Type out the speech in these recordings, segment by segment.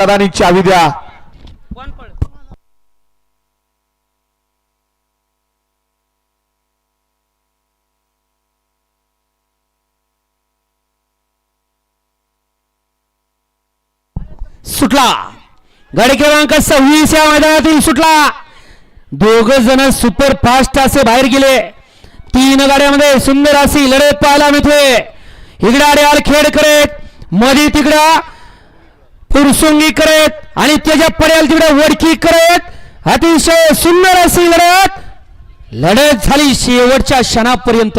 दादानी चावी द्या. सुटला. गाडी क्रमांक सव्वीस या मैदानातील सुटला. दोघ जण सुपर फास्ट असे बाहेर गेले. तीन गाड्यामध्ये सुंदर अशी लढत पाहायला मिळते. इकडे आड्यावर खेळ करत मध्ये तिकडं. पुरसुंगी करत आणि त्याच्या पड्याला तिकडे वडकी करत. अतिशय सुंदर अशी लढत. लढत झाली शेवटच्या क्षणापर्यंत.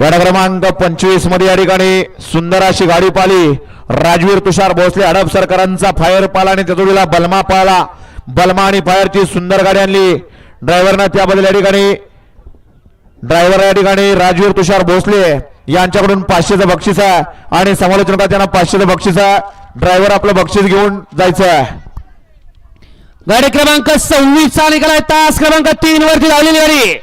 गड क्रमांक पंचवीसमध्ये या ठिकाणी सुंदर अशी गाडी पाली राजवीर तुषार भोसले हडप सरकारांचा फायर पाला आणि त्या जोडीला बलमा पाला बलमा आणि फायरची सुंदर गाडी आणली. ड्रायव्हरनं त्याबद्दल या ठिकाणी ड्रायव्हर या ठिकाणी राजवीर तुषार भोसले यांच्याकडून पाचशेचं बक्षीस आहे. आणि समालोचनात त्यांना पाचशेचं बक्षीस आहे. ड्रायव्हर आपलं बक्षीस घेऊन जायचं आहे गाडी क्रमांक सव्वीस चा निघाला तास क्रमांक तीन वरती धावलेली गाडी.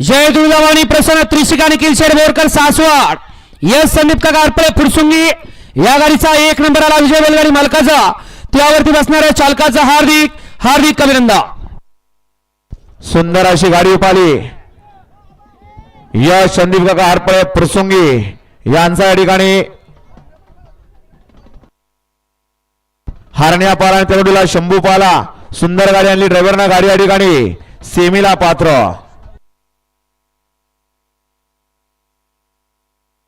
जय तुळजाभवानी प्रसन्न त्रिशिका निखिल शेड बोरकर सासवड. यस संदीप काका अर्पळे फुडसुंगी या गाडीचा एक नंबर आला विजय बैलगाडी मालकाचा. त्यावरती बसणाऱ्या चालकाचा हार्दिक हार्दिक अभिनंदन. सुंदर अशी गाडी पाली यश संदीप काका हरपळे प्रसंगी यांचा या ठिकाणी हरण्या पाला आणि शंभू पाला सुंदर गाडी आणली ड्रायव्हरना गाडी या ठिकाणी सेमीला पात्र.